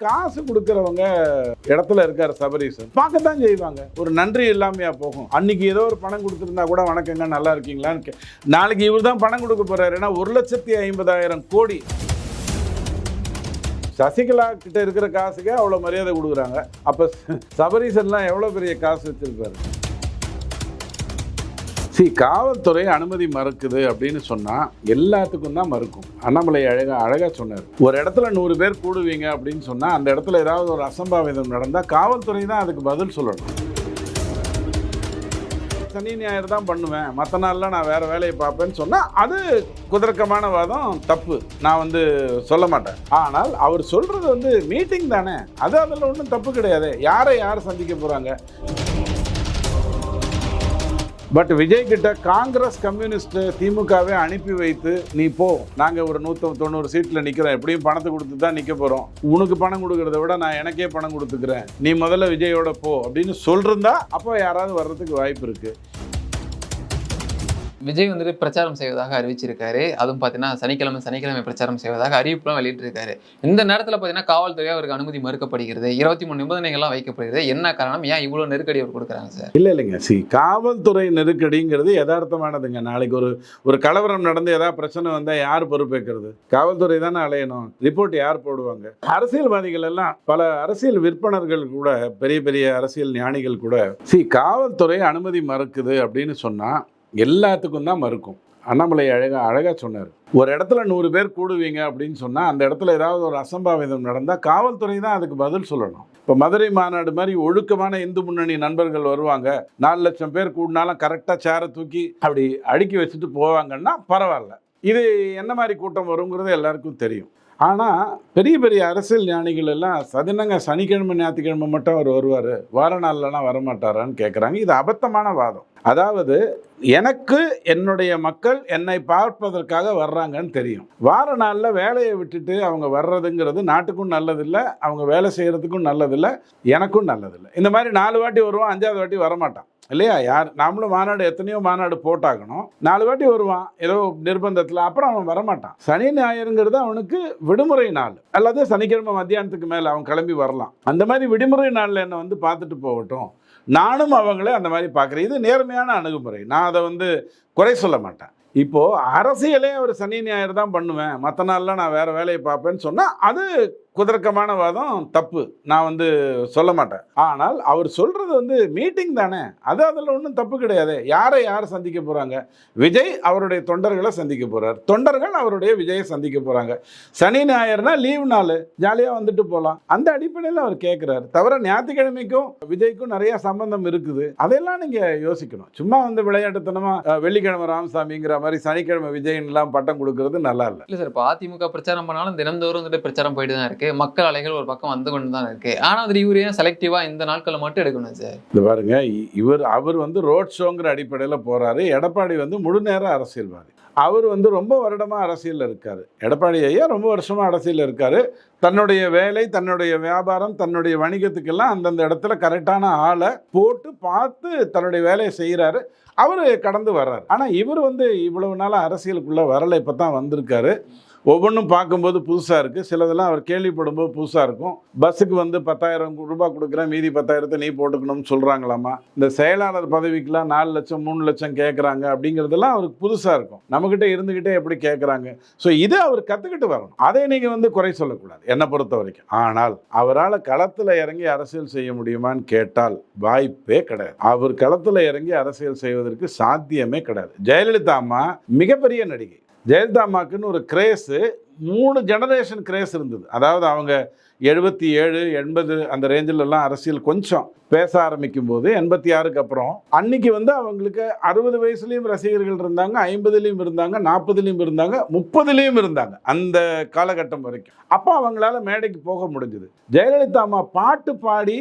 காசு கொடுக்கறவங்க இடத்துல இருக்காரு சபரீசன். பார்க்கத்தான் செய்வாங்க. ஒரு நன்றி இல்லாமையா போகும். அன்னைக்கு ஏதோ ஒரு பணம் கொடுத்துருந்தா கூட வணக்கங்க நல்லா இருக்கீங்களான்னு கே- நாளைக்கு இவர் தான் பணம் கொடுக்க போறாரு. ஏன்னா ஒரு லட்சத்தி ஐம்பதாயிரம் கோடி. சசிகலா கிட்ட இருக்கிற காசுக்கே அவ்வளோ மரியாதை கொடுக்குறாங்க. அப்போ சபரீசன்லாம் எவ்வளோ பெரிய காசு வச்சிருப்பாரு? சி காவல்துறை அனுமதி மறுக்குது அப்படின்னு சொன்னால் எல்லாத்துக்கும் தான் மறுக்கும். அண்ணாமலை அழகாக அழகாக சொன்னார். ஒரு இடத்துல நூறு பேர் கூடுவீங்க அப்படின்னு சொன்னால் அந்த இடத்துல ஏதாவது ஒரு அசம்பாவிதம் நடந்தால் காவல்துறை தான் அதுக்கு பதில் சொல்லணும். சனி ஞாயிறு தான் பண்ணுவேன். மற்ற நாளில் நான் வேறு வேலையை பார்ப்பேன்னு சொன்னால் அது குதர்க்கமான வாதம் தப்பு. நான் வந்து சொல்ல மாட்டேன். ஆனால் அவர் சொல்கிறது வந்து மீட்டிங் தானே. அது அதில் ஒன்றும் தப்பு கிடையாது. யாரை யார் சந்திக்க போகிறாங்க பட் விஜய் கிட்ட காங்கிரஸ் கம்யூனிஸ்ட் திமுகவே அனுப்பி வைத்து நீ போ. நாங்கள் ஒரு நூத்தி தொண்ணூறு சீட்டில் நிற்கிறோம் எப்படியும் பணத்தை கொடுத்து தான் நிற்க போகிறோம் உனக்கு பணம் கொடுக்கறத விட நான் எனக்கே பணம் கொடுத்துக்கிறேன். நீ முதல்ல விஜயோட போ. அப்படின்னு சொல்றதா அப்போ யாராவது வர்றதுக்கு வாய்ப்பு இருக்குது விஜய் வந்துட்டு பிரச்சாரம் செய்வதாக அறிவிச்சிருக்காரு. அதுவும் பார்த்தீங்கன்னா சனிக்கிழமை சனிக்கிழமை பிரச்சாரம் செய்வதாக அறிவிப்புலாம் வெளியிட்டிருக்காரு. இந்த நேரத்தில் பார்த்தீங்கன்னா காவல்துறை அவருக்கு அனுமதி மறுக்கப்படுகிறது. இருபத்தி மூணு நிபந்தனைகள்லாம் வைக்கப்படுகிறது. என்ன காரணம்? ஏன் இவ்வளோ நெருக்கடி அவர் கொடுக்குறாங்க சார்? இல்லை இல்லைங்க. சி காவல்துறை நெருக்கடிங்கிறது யதார்த்தமானதுங்க. நாளைக்கு ஒரு ஒரு கலவரம் நடந்து ஏதாவது பிரச்சனை வந்தால் யார் பொறுப்பேற்கிறது? காவல்துறை தானே அலையணும். ரிப்போர்ட் யார் போடுவாங்க? அரசியல்வாதிகள் எல்லாம் பல அரசியல் விற்பனர்கள் கூட பெரிய பெரிய அரசியல் ஞானிகள் கூட சி காவல்துறை அனுமதி மறுக்குது அப்படின்னு சொன்னால் எல்லாத்துக்கும் தான் மறுக்கும். அண்ணாமலை அழகா அழகாக சொன்னார். ஒரு இடத்துல நூறு பேர் கூடுவீங்க அப்படின்னு சொன்னால் அந்த இடத்துல ஏதாவது ஒரு அசம்பாவிதம் நடந்தால் காவல்துறை தான் அதுக்கு பதில் சொல்லணும். இப்போ மதுரை மாநாடு மாதிரி ஒழுக்கமான இந்து முன்னணி நண்பர்கள் வருவாங்க. நாலு லட்சம் பேர் கூடினாலும் கரெக்டாக சேரை தூக்கி அப்படி அடுக்கி வச்சுட்டு போவாங்கன்னா பரவாயில்ல. இது என்ன மாதிரி கூட்டம் வருங்கிறது எல்லாருக்கும் தெரியும். ஆனால் பெரிய பெரிய அரசியல் ஞானிகள் எல்லாம் சதினங்க சனிக்கிழமை ஞாயிற்றுக்கிழமை மட்டும் அவர் வருவார். வார நாள்லலாம் வரமாட்டாரான்னு கேட்குறாங்க இது அபத்தமான வாதம். அதாவது எனக்கு என்னுடைய மக்கள் என்னை பார்ப்பதற்காக வர்றாங்கன்னு தெரியும். வார நாளில் வேலையை விட்டுட்டு அவங்க வர்றதுங்கிறது நாட்டுக்கும் நல்லதில்லை அவங்க வேலை செய்கிறதுக்கும் நல்லதில்லை எனக்கும் நல்லதில்லை. இந்த மாதிரி நாலு வாட்டி வருவான் அஞ்சாவது வாட்டி வரமாட்டான். இல்லையா? யார் நாமளும் மாநாடு எத்தனையோ மாநாடு போட்டாகணும். நாலு வாட்டி வருவான் ஏதோ நிர்பந்தத்தில் அப்புறம் அவன் வரமாட்டான். சனி ஞாயிறுங்கிறது அவனுக்கு விடுமுறை நாள். அல்லது சனிக்கிழமை மத்தியானத்துக்கு மேலே அவன் கிளம்பி வரலாம். அந்த மாதிரி விடுமுறை நாளில் என்னை வந்து பார்த்துட்டு போகட்டும். நானும் அவங்களே அந்த மாதிரி பார்க்குறேன். இது நேர்மையான அணுகுமுறை. நான் அதை வந்து குறை சொல்ல மாட்டேன். இப்போது அரசியலே ஒரு சனி ஞாயிறு தான் பண்ணுவேன். மற்ற நாளில் நான் வேறு வேலையை பார்ப்பேன்னு சொன்னால் அது குதர்க்கமான வாதம் தப்பு. நான் வந்து சொல்ல மாட்டேன். ஆனால் அவர் சொல்கிறது வந்து மீட்டிங் தானே. அது அதில் ஒன்றும் தப்பு கிடையாது. யாரை யார் சந்திக்க போகிறாங்க விஜய் அவருடைய தொண்டர்களை சந்திக்க போகிறார் தொண்டர்கள் அவருடைய விஜயை சந்திக்க போகிறாங்க சனி ஞாயிறுனா லீவ் நாள். ஜாலியாக வந்துட்டு போகலாம் அந்த அடிப்படையில் அவர் கேட்குறாரு தவிர ஞாயிற்றுக்கிழமைக்கும் விஜய்க்கும் நிறைய சம்பந்தம் இருக்குது. அதெல்லாம் நீங்கள் யோசிக்கணும். சும்மா வந்து விளையாட்டுத்தனமாக வெள்ளிக்கிழமை ராமசாமிங்கிற மாதிரி சனிக்கிழமை விஜய்லாம் பட்டம் கொடுக்கறது நல்லா இல்லை. இல்லை சார் இப்போ அதிமுக பிரச்சாரம் பண்ணாலும் தினந்தோறும் வந்துட்டு பிரச்சாரம் போயிட்டு தான் இருக்கு. மக்கள் அலைகள் ஒரு பக்கம் வந்து கொண்டு தான் இருக்கு. ஆனால் அது இவர் ஏன் செலக்டிவாக இந்த நாட்களை மட்டும் எடுக்கணும் சார்? இது பாருங்க இ- இவர் அவர் வந்து ரோட் ஷோங்கிற அடிப்படையில் போறாரு. எடப்பாடி வந்து முழு நேர அரசியல்வாதி. அவர் வந்து ரொம்ப வருடமாக அரசியலில் இருக்கார். எடப்பாடி ஐயா ரொம்ப வருஷமாக அரசியலில் இருக்கார். தன்னுடைய வேலை தன்னுடைய வியாபாரம் தன்னுடைய வணிகத்துக்கெல்லாம் அந்தந்த இடத்துல கரெக்டான ஆளை போட்டு பார்த்து தன்னுடைய வேலையை செய்கிறாரு அவர் கடந்து வர்றார். ஆனால் இவர் வந்து இவ்வளவு நாளாக அரசியலுக்குள்ளே வரலை இப்போ தான் வந்திருக்காரு. ஒவ்வொன்றும் பார்க்கும்போது புதுசாக இருக்குது சிலதெல்லாம் அவர் கேள்விப்படும்போது புதுசாக இருக்கும். பஸ்ஸுக்கு வந்து பத்தாயிரம் ரூபாய் கொடுக்குறேன் மீதி பத்தாயிரத்தை நீ போட்டுக்கணும்னு சொல்கிறாங்களாமா இந்த செயலாளர் பதவிக்கெலாம் நாலு லட்சம் மூணு லட்சம் கேட்குறாங்க அப்படிங்கிறதெல்லாம் அவருக்கு புதுசாக இருக்கும். நம்மக்கிட்ட இருந்துக்கிட்டே எப்படி கேட்குறாங்க ஸோ இதை அவர் கற்றுக்கிட்டு வரணும். அதை நீங்கள் வந்து குறை சொல்லக்கூடாது என்னை பொறுத்த வரைக்கும். ஆனால் அவரால் களத்தில் இறங்கி அரசியல் செய்ய முடியுமான்னு கேட்டால் வாய்ப்பே கிடையாது. அவர் களத்தில் இறங்கி அரசியல் செய்வதற்கு சாத்தியமே கிடையாது. ஜெயலலிதா அம்மா மிகப்பெரிய நடிகை. ஜெயலலிதா அம்மாக்குன்னு ஒரு கிரேஸு மூணு ஜெனரேஷன் கிரேஸ் இருந்தது. அதாவது அவங்க எழுபத்தி ஏழு எண்பது அந்த ரேஞ்சிலலாம் அரசியல் கொஞ்சம் பேச ஆரம்பிக்கும் போது எண்பத்தி ஆறுக்கு அப்புறம் அன்னைக்கு வந்து அவங்களுக்கு அறுபது வயசுலேயும் ரசிகர்கள் இருந்தாங்க ஐம்பதுலேயும் இருந்தாங்க நாற்பதுலேயும் இருந்தாங்க முப்பதுலேயும் இருந்தாங்க அந்த காலகட்டம் வரைக்கும். அப்போ அவங்களால மேடைக்கு போக முடிஞ்சுது. ஜெயலலிதா அம்மா பாட்டு பாடி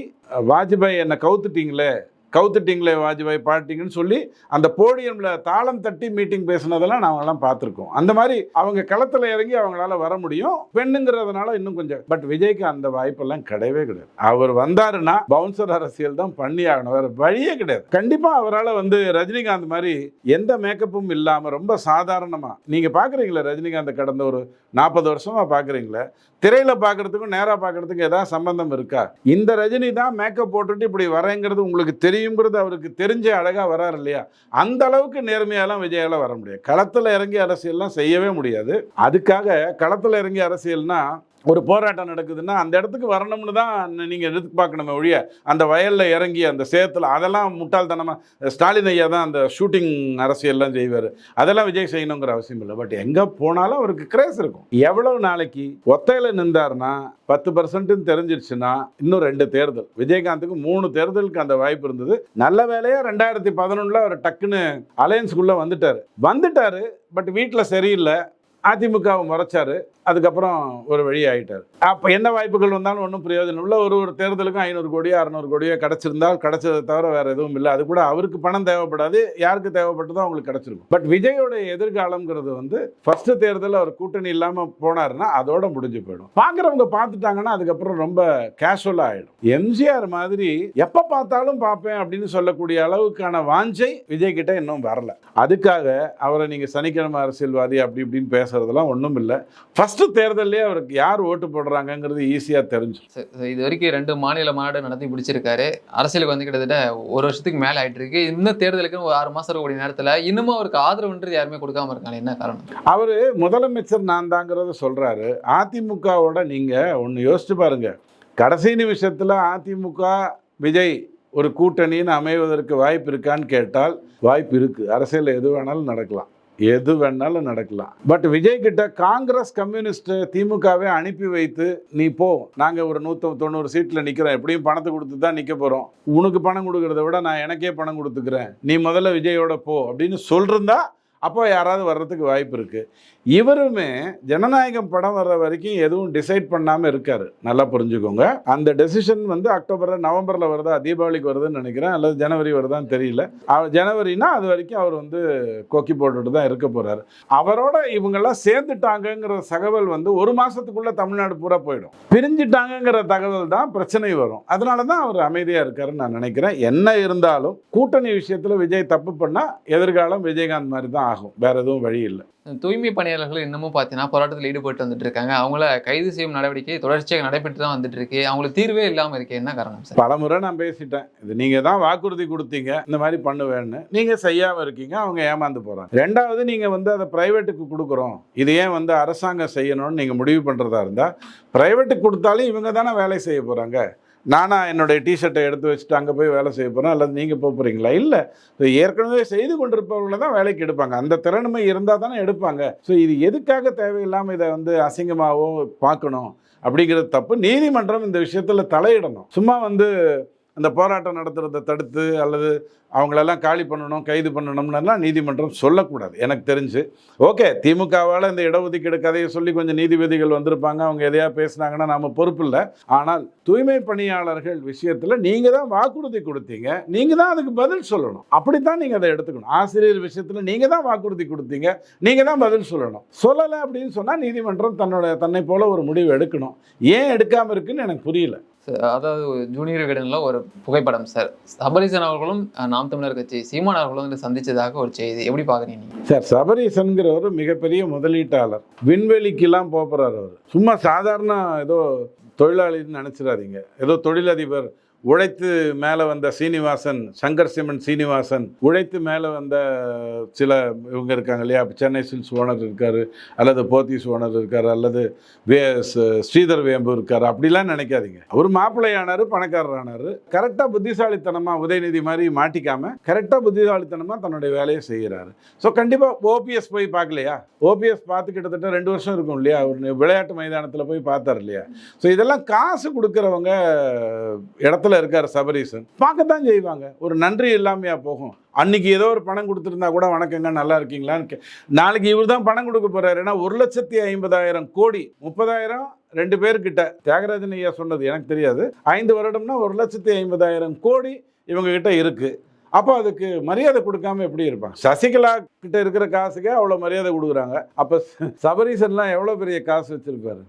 வாஜ்பாய் என்னை கவுத்துட்டீங்களே கவுத்துட்டிங்களே வாஜ்பாய் பாட்டிங்கன்னு சொல்லி அந்த போடியம்ல தாளம் தட்டி மீட்டிங் பேசினதெல்லாம் நாங்களாம் பார்த்துருக்கோம். அந்த மாதிரி அவங்க களத்தில் இறங்கி அவங்களால வர முடியும். பெண்ணுங்கிறதுனால இன்னும் கொஞ்சம் பட் விஜய்க்கு அந்த வாய்ப்பெல்லாம் கிடையவே கிடையாது. அவர் வந்தாருன்னா பவுன்சர் அரசியல் தான் பண்ணி ஆகணும். வேற வழியே கிடையாது. கண்டிப்பா அவரால் வந்து ரஜினிகாந்த் மாதிரி எந்த மேக்கப்பும் இல்லாமல் ரொம்ப சாதாரணமாக நீங்கள் பார்க்குறீங்களே ரஜினிகாந்த் கடந்த ஒரு நாற்பது வருஷமாக பார்க்குறீங்களே திரையில் பார்க்கறதுக்கும் நேராக பார்க்குறதுக்கும் ஏதாவது சம்பந்தம் இருக்கா? இந்த ரஜினி தான் மேக்கப் போட்டுட்டு இப்படி வரேங்கிறது உங்களுக்கு தெரியும்? தெரியுங்கிறது அவருக்கு தெரிஞ்ச அழகா வராரு இல்லையா? அந்த அளவுக்கு நேர்மையாலாம் விஜயால வர முடியாது. களத்துல இறங்கி அரசியல்லாம் செய்யவே முடியாது. அதுக்காக களத்துல இறங்கி அரசியல்னா ஒரு போராட்டம் நடக்குதுன்னா அந்த இடத்துக்கு வரணும்னு தான் நீங்கள் எதிர்பார்க்கணுமே ஒழிய அந்த வயலில் இறங்கி அந்த சேத்துல அதெல்லாம் முட்டாள்தனமாக ஸ்டாலின் ஐயா தான் அந்த ஷூட்டிங் அரசியல்லாம் செய்வார். அதெல்லாம் விஜய் செய்யணுங்கிற அவசியம் இல்லை. பட் எங்கே போனாலும் அவருக்கு கிரேஸ் இருக்கும். எவ்வளவு நாளைக்கு ஒத்தையில் நின்றாருன்னா பத்து பர்சன்ட்டுன்னு தெரிஞ்சிருச்சுன்னா இன்னும் ரெண்டு தேர்தல். விஜயகாந்துக்கு மூணு தேர்தலுக்கு அந்த வாய்ப்பு இருந்தது. நல்ல வேலையாக ரெண்டாயிரத்தி பதினொன்றில் அவர் டக்குன்னு அலையன்ஸுக்குள்ளே வந்துட்டார். வந்துட்டார் பட் வீட்டில் சரியில்லை. அதிமுகவை முறைச்சாரு. அதுக்கப்புறம் ஒரு வழி ஆயிட்டார். அப்போ என்ன வாய்ப்புகள் வந்தாலும் ஒன்றும் பிரயோஜனம் இல்லை. ஒரு ஒரு தேர்தலுக்கும் ஐநூறு கோடியோ அறநூறு கோடியோ கிடச்சிருந்தால் கிடச்சதை தவிர வேறு எதுவும் இல்லை. அது கூட அவருக்கு பணம் தேவைப்படாது. யாருக்கு தேவைப்பட்டதோ அவங்களுக்கு கிடச்சிருக்கும். பட் விஜயோட எதிர்காலம்ங்கிறது வந்து ஃபர்ஸ்ட் தேர்தலில் அவர் கூட்டணி இல்லாமல் போனாருன்னா அதோட முடிஞ்சு போயிடும். பார்க்குறவங்க பார்த்துட்டாங்கன்னா அதுக்கப்புறம் ரொம்ப கேஷுவலாக ஆகிடும் எம்ஜிஆர் மாதிரி எப்போ பார்த்தாலும் பார்ப்பேன் அப்படின்னு சொல்லக்கூடிய அளவுக்கான வாஞ்சை விஜய் கிட்ட இன்னும் வரல. அதுக்காக அவரை நீங்கள் சனிக்கிழமை அரசியல்வாதி அப்படி இப்படின்னு பேசுறதெல்லாம் ஒன்றும் இல்லை. ஃபர்ஸ்ட் தேர்தல்லே அவருக்கு யார் ஓட்டு போடுறாங்கங்கிறது ஈஸியாக தெரிஞ்சு இது வரைக்கும் ரெண்டு மாநில மாநாடு நடத்தி பிடிச்சிருக்காரு அரசியலுக்கு வந்து கிட்டத்தட்ட ஒரு வருஷத்துக்கு மேல ஆயிட்டு இருக்கு இன்னும் தேர்தலுக்கு ஒரு ஆறு மாசம் இருக்கக்கூடிய நேரத்துல இன்னமும் அவருக்கு ஆதரவுன்றது யாருமே கொடுக்காம இருக்காங்க என்ன காரணம்? அவர் முதலமைச்சர் நான் தாங்கிறத சொல்றாரு. அதிமுகவோட நீங்க ஒன்று யோசிச்சு பாருங்க. கடைசி நிமிஷத்துல அதிமுக விஜய் ஒரு கூட்டணின்னு அமைவதற்கு வாய்ப்பு இருக்கான்னு கேட்டால் வாய்ப்பு இருக்கு. அரசியல் எது வேணாலும் நடக்கலாம். எது வேணாலும் நடக்கலாம். பட் விஜய் கிட்ட காங்கிரஸ் கம்யூனிஸ்ட் திமுகவே அனுப்பி வைத்து நீ போ நாங்க ஒரு நூத்தி தொண்ணூறு சீட்ல நிக்கிறோம். எப்படியும் பணத்தை கொடுத்து தான் நிக்க போறோம். உனக்கு பணம் கொடுக்கறத விட நான் எனக்கே பணம் கொடுத்துக்கிறேன். நீ முதல்ல விஜயோட போ. அப்படின்னு சொல்றதா அப்போ யாராவது வர்றதுக்கு வாய்ப்பு இருக்குது இவருமே ஜனநாயகம் படம் வர்ற வரைக்கும் எதுவும் டிசைட் பண்ணாமல் இருக்கார். நல்லா புரிஞ்சுக்கோங்க. அந்த டெசிஷன் வந்து அக்டோபரில் நவம்பரில் வருதா தீபாவளிக்கு வருதுன்னு நினைக்கிறேன். அல்லது ஜனவரி வருதான்னு தெரியல. ஜனவரினா அது வரைக்கும் அவர் வந்து கொக்கி போட்டுட்டு தான் இருக்க போகிறார் அவரோட இவங்கெல்லாம் சேர்ந்துட்டாங்கங்கிற தகவல் வந்து ஒரு மாதத்துக்குள்ளே தமிழ்நாடு பூரா போயிடும். பிரிஞ்சிட்டாங்கங்கிற தகவல் தான் பிரச்சனை வரும். அதனால தான் அவர் அமைதியாக இருக்காருன்னு நான் நினைக்கிறேன். என்ன இருந்தாலும் கூட்டணி விஷயத்தில் விஜய் தப்பு பண்ணால் எதிர்காலம் விஜயகாந்த் மாதிரி தான் ஆகும். வேற எதுவும் வழி இல்லை. தூய்மை பணியாளர்கள் இன்னமும் பார்த்தீங்கன்னா போராட்டத்தில் ஈடுபட்டு வந்துட்டு இருக்காங்க. அவங்கள கைது செய்யும் நடவடிக்கை தொடர்ச்சியாக நடைபெற்று தான் வந்துட்டு இருக்கு. அவங்களுக்கு தீர்வே இல்லாம இருக்கு என்ன காரணம் சார்? பலமுறை நான் பேசிட்டேன். இது நீங்க தான் வாக்குறுதி கொடுத்தீங்க. இந்த மாதிரி பண்ணுவேன்னு. நீங்க செய்யாம இருக்கீங்க. அவங்க ஏமாந்து போறாங்க. ரெண்டாவது நீங்க வந்து அதை பிரைவேட்டுக்கு கொடுக்குறோம். இது ஏன் வந்து அரசாங்கம் செய்யணும்னு நீங்க முடிவு பண்றதா இருந்தா பிரைவேட்டுக்கு கொடுத்தாலும் இவங்க தானே வேலை செய்ய போறாங்க. நானா என்னுடைய டிஷர்ட்டை எடுத்து வச்சுட்டு அங்கே போய் வேலை செய்ய போகிறேன் அல்லது நீங்கள் போக போகிறீங்களா இல்லை. ஏற்கனவே செய்து கொண்டிருப்பவர்களை தான் வேலைக்கு எடுப்பாங்க. அந்த திறனுமை இருந்தால் தானே எடுப்பாங்க. ஸோ இது எதுக்காக தேவையில்லாமல் இதை வந்து அசிங்கமாகவும் பார்க்கணும்? அப்படிங்கிறது தப்பு. நீதிமன்றம் இந்த விஷயத்தில் தலையிடணும். சும்மா வந்து அந்த போராட்டம் நடத்துகிறத தடுத்து அல்லது அவங்களெல்லாம் காலி பண்ணணும் கைது பண்ணணும்னுலாம் நீதிமன்றம் சொல்லக்கூடாது. எனக்கு தெரிஞ்சு. ஓகே திமுகவால் இந்த இடஒதுக்கீடு கதையை சொல்லி கொஞ்சம் நீதிபதிகள் வந்திருப்பாங்க. அவங்க எதையா பேசினாங்கன்னா நாம் பொறுப்பு இல்லை. ஆனால் தூய்மை பணியாளர்கள் விஷயத்தில் நீங்கள் தான் வாக்குறுதி கொடுத்தீங்க. நீங்கள் தான் அதுக்கு பதில் சொல்லணும். அப்படித்தான் நீங்கள் அதை எடுத்துக்கணும். ஆசிரியர் விஷயத்தில் நீங்கள் தான் வாக்குறுதி கொடுத்தீங்க. நீங்கள் தான் பதில் சொல்லணும். சொல்லலை அப்படின்னு சொன்னால் நீதிமன்றம் தன்னோட தன்னை போல ஒரு முடிவு எடுக்கணும். ஏன் எடுக்காமல் இருக்குன்னு எனக்கு புரியல. அதாவது ஜூனியர் விகடனில் ஒரு புகைப்படம் சார். சபரீசன் அவர்களும் நாம் தமிழர் கட்சி சீமான் அவர்களும் வந்து ஒரு செய்தி. எப்படி பார்க்குறீங்க சார் சபரீசன்கிறவர் மிகப்பெரிய முதலீட்டாளர். விண்வெளிக்கெல்லாம் போகிறார் அவர். சும்மா சாதாரண ஏதோ தொழிலாளின்னு நினச்சிடாதீங்க. ஏதோ தொழிலதிபர் உழைத்து மேலே வந்த சீனிவாசன் சங்கர் சிமன் சீனிவாசன் உழைத்து மேலே வந்த சில இவங்க இருக்காங்க இல்லையா? சென்னை சில்ஸ் ஓனர் இருக்கார் அல்லது போத்தீஸ் ஓனர் இருக்கார் அல்லது வே ஸ்- ஸ்ரீதர் வேம்பு இருக்கார். அப்படிலாம் நினைக்காதீங்க. அவர் மாப்பிள்ளையானார் பணக்காரர் ஆனார் கரெக்டாக புத்திசாலித்தனமாக உதயநிதி மாதிரி மாட்டிக்காம கரெக்டாக புத்திசாலித்தனமாக தன்னுடைய வேலையை செய்கிறாரு. ஸோ கண்டிப்பாக ஓபிஎஸ் போய் பார்க்கலையா? ஓபிஎஸ் பார்த்து கிட்டத்தட்ட ரெண்டு வருஷம் இருக்கும் இல்லையா? அவர் விளையாட்டு மைதானத்தில் போய் பார்த்தார் இல்லையா? ஸோ இதெல்லாம் காசு கொடுக்குறவங்க இடத்துல இருக்கார் சபரீசன். பார்க்கத்தான் செய்வாங்க. ஒரு நன்றி இல்லாமையா போகும். அன்னைக்கு ஏதோ ஒரு பணம் கொடுத்துருந்தா கூட வணக்கங்க நல்லா இருக்கீங்களான்னு நாளைக்கு இவர் தான் பணம் கொடுக்க போறாரு. ஏன்னா ஒரு லட்சத்தி ஐம்பதாயிரம் கோடி முப்பதாயிரம் ரெண்டு பேர்கிட்ட தியாகராஜன் ஐயா சொன்னது எனக்கு தெரியாது. ஐந்து வருடம்னா ஒரு லட்சத்தி ஐம்பதாயிரம் கோடி இவங்க கிட்ட இருக்கு. அப்போ அதுக்கு மரியாதை கொடுக்காம எப்படி இருப்பாங்க? சசிகலா கிட்ட இருக்கிற காசுக்கே அவ்வளோ மரியாதை கொடுக்குறாங்க. அப்போ சபரீசன்லாம் எவ்வளோ பெரிய காசு வச்சிருப்பாரு?